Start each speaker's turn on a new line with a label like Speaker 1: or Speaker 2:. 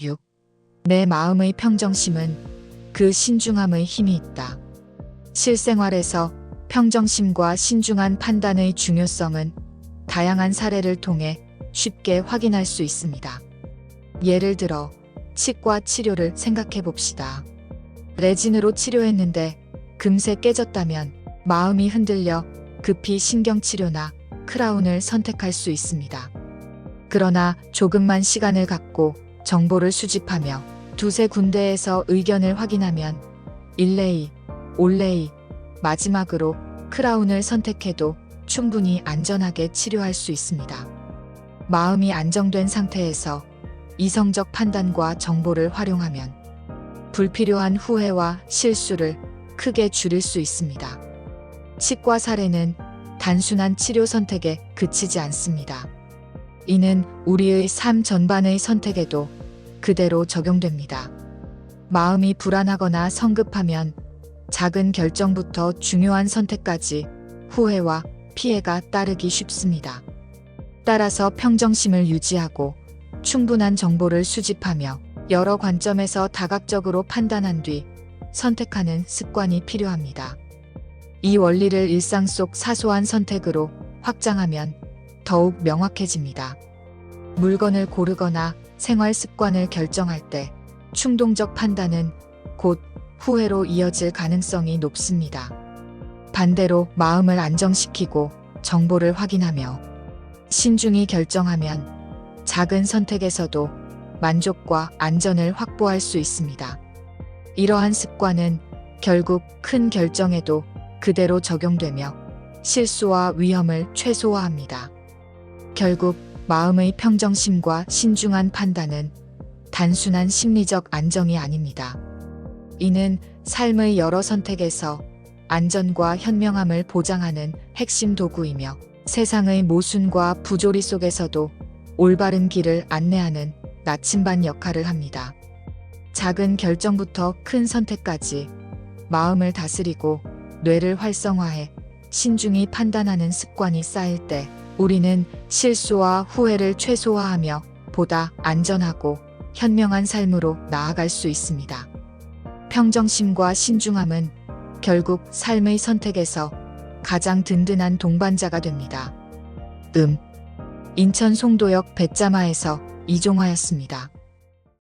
Speaker 1: 6. 내 마음의 평정심은 그 신중함의 힘이 있다. 실생활에서 평정심과 신중한 판단의 중요성은 다양한 사례를 통해 쉽게 확인할 수 있습니다. 예를 들어 치과 치료를 생각해 봅시다. 레진으로 치료했는데 금세 깨졌다면 마음이 흔들려 급히 신경치료나 크라운을 선택할 수 있습니다. 그러나 조금만 시간을 갖고 정보를 수집하며 두세 군데에서 의견을 확인하면 일레이, 올레이, 마지막으로 크라운을 선택해도 충분히 안전하게 치료할 수 있습니다. 마음이 안정된 상태에서 이성적 판단과 정보를 활용하면 불필요한 후회와 실수를 크게 줄일 수 있습니다. 치과 사례는 단순한 치료 선택에 그치지 않습니다. 이는 우리의 삶 전반의 선택에도 그대로 적용됩니다. 마음이 불안하거나 성급하면 작은 결정부터 중요한 선택까지 후회와 피해가 따르기 쉽습니다. 따라서 평정심을 유지하고 충분한 정보를 수집하며 여러 관점에서 다각적으로 판단한 뒤 선택하는 습관이 필요합니다. 이 원리를 일상 속 사소한 선택으로 확장하면 더욱 명확해집니다. 물건을 고르거나 생활 습관을 결정할 때 충동적 판단은 곧 후회로 이어질 가능성이 높습니다. 반대로 마음을 안정시키고 정보를 확인하며 신중히 결정하면 작은 선택에서도 만족과 안전을 확보할 수 있습니다. 이러한 습관은 결국 큰 결정에도 그대로 적용되며 실수와 위험을 최소화합니다. 결국 마음의 평정심과 신중한 판단은 단순한 심리적 안정이 아닙니다. 이는 삶의 여러 선택에서 안전과 현명함을 보장하는 핵심 도구이며 세상의 모순과 부조리 속에서도 올바른 길을 안내하는 나침반 역할을 합니다. 작은 결정부터 큰 선택까지 마음을 다스리고 뇌를 활성화해 신중히 판단하는 습관이 쌓일 때 우리는 실수와 후회를 최소화하며 보다 안전하고 현명한 삶으로 나아갈 수 있습니다. 평정심과 신중함은 결국 삶의 선택에서 가장 든든한 동반자가 됩니다. 음. 인천 송도역 배짜마에서 이종화였습니다.